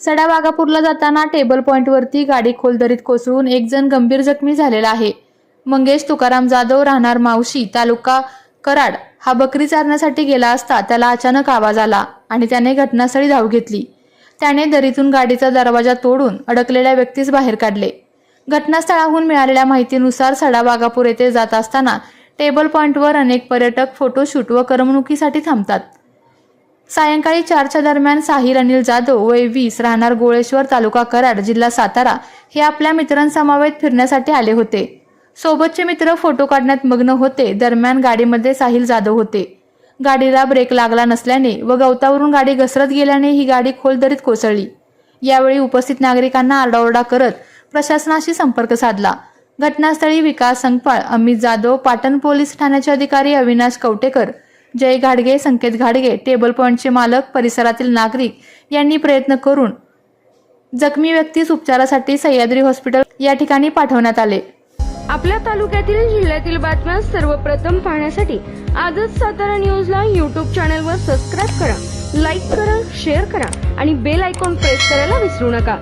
सडा वाघापूरला जाताना टेबल पॉईंटवरती गाडी खोलदरीत कोसळून एक जण गंभीर जखमी झालेला आहे. मंगेश तुकाराम जाधव राहणार मावशी तालुका कराड. हा बकरी चारण्यासाठी गेला असता त्याला अचानक आवाज आला आणि त्याने घटनास्थळी धाव घेतली. त्याने दरीतून गाडीचा दरवाजा तोडून अडकलेल्या व्यक्तीस बाहेर काढले. घटनास्थळाहून मिळालेल्या माहितीनुसार सडा वाघापूर येथे जात असताना टेबल पॉईंटवर अनेक पर्यटक फोटोशूट व करमणुकीसाठी थांबतात. सायंकाळी चारच्या दरम्यान साहिल अनिल जाधव वय वीस राहणार गोळेश्वर तालुका कराड जिल्हा सातारा हे आपल्या मित्रांसमवेत फिरण्यासाठी आले होते. सोबतचे मित्र फोटो काढण्यात मग्न होते. दरम्यान गाडीमध्ये साहिल जाधव होते. गाडीला ब्रेक लागला नसल्याने व गवतावरून गाडी घसरत गेल्याने ही गाडी खोल दरीत कोसळली. यावेळी उपस्थित नागरिकांना आरडाओरडा करत प्रशासनाशी संपर्क साधला. घटनास्थळी विकास संगपाळ अमित जाधव पाटण पोलीस ठाण्याचे अधिकारी अविनाश कवटेकर जय घाडगे संकेत घाडगे टेबल पॉईंटचे मालक परिसरातील नागरिक यांनी प्रयत्न करून जखमी व्यक्तीस उपचारासाठी सह्याद्री हॉस्पिटल या ठिकाणी पाठवण्यात आले. आपल्या तालुक्यातील जिल्ह्यातील बातम्या सर्वप्रथम पाहण्यासाठी आजच सातारा न्यूजला यूट्यूब चॅनलवर सबस्क्राईब करा लाईक करा शेअर करा आणि बेल आयकॉन प्रेस करायला विसरू नका.